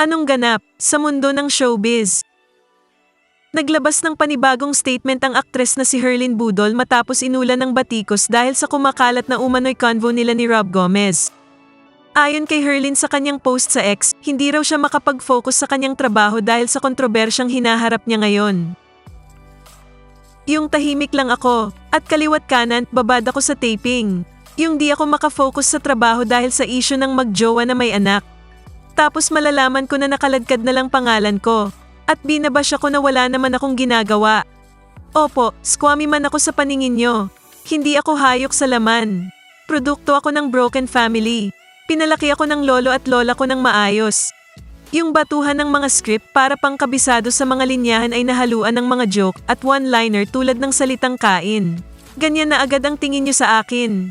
Anong ganap sa mundo ng showbiz? Naglabas ng panibagong statement ang aktres na si Herlin Budol matapos inulan ng batikos dahil sa kumakalat na umano'y convo nila ni Rob Gomez. Ayon kay Herlin sa kanyang post sa X, hindi raw siya makapag-focus sa kanyang trabaho dahil sa kontrobersyang hinaharap niya ngayon. Yung tahimik lang ako, at kaliwat kanan, babad ako sa taping. Yung di ako makafocus sa trabaho dahil sa issue ng magjowa na may anak. Tapos malalaman ko na nakaladkad na lang pangalan ko. At binabash ako na wala naman akong ginagawa. Opo, squammy man ako sa paningin nyo. Hindi ako hayok sa laman. Produkto ako ng broken family. Pinalaki ako ng lolo at lola ko ng maayos. Yung batuhan ng mga script para pangkabisado sa mga linyahan ay nahaluan ng mga joke at one-liner tulad ng salitang kain. Ganyan na agad ang tingin nyo sa akin.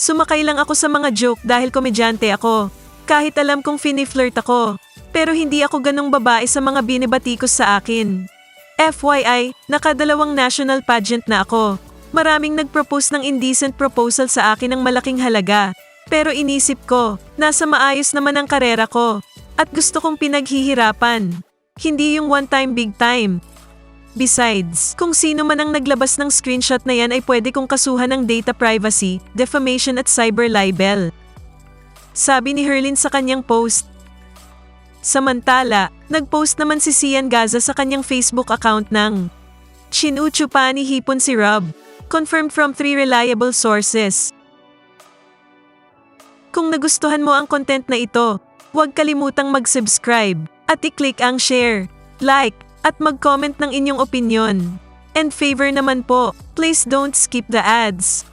Sumakay lang ako sa mga joke dahil komedyante ako. Kahit alam kong fini-flirt ako. Pero hindi ako ganong babae sa mga binibatikos sa akin. FYI, nakadalawang national pageant na ako. Maraming nag-propose ng indecent proposal sa akin ng malaking halaga. Pero inisip ko, nasa maayos naman ang karera ko. At gusto kong pinaghihirapan. Hindi yung one time big time. Besides, kung sino man ang naglabas ng screenshot na yan ay pwede kong kasuhan ng data privacy, defamation at cyber libel. Sabi ni Herlin sa kanyang post. Samantala, nag-post naman si Sian Gaza sa kanyang Facebook account ng Chinuchu pa ni Hipon si Rob. Confirmed from three reliable sources. Kung nagustuhan mo ang content na ito, huwag kalimutang mag-subscribe at i-click ang share, like, at mag-comment ng inyong opinion. And favor naman po, please don't skip the ads.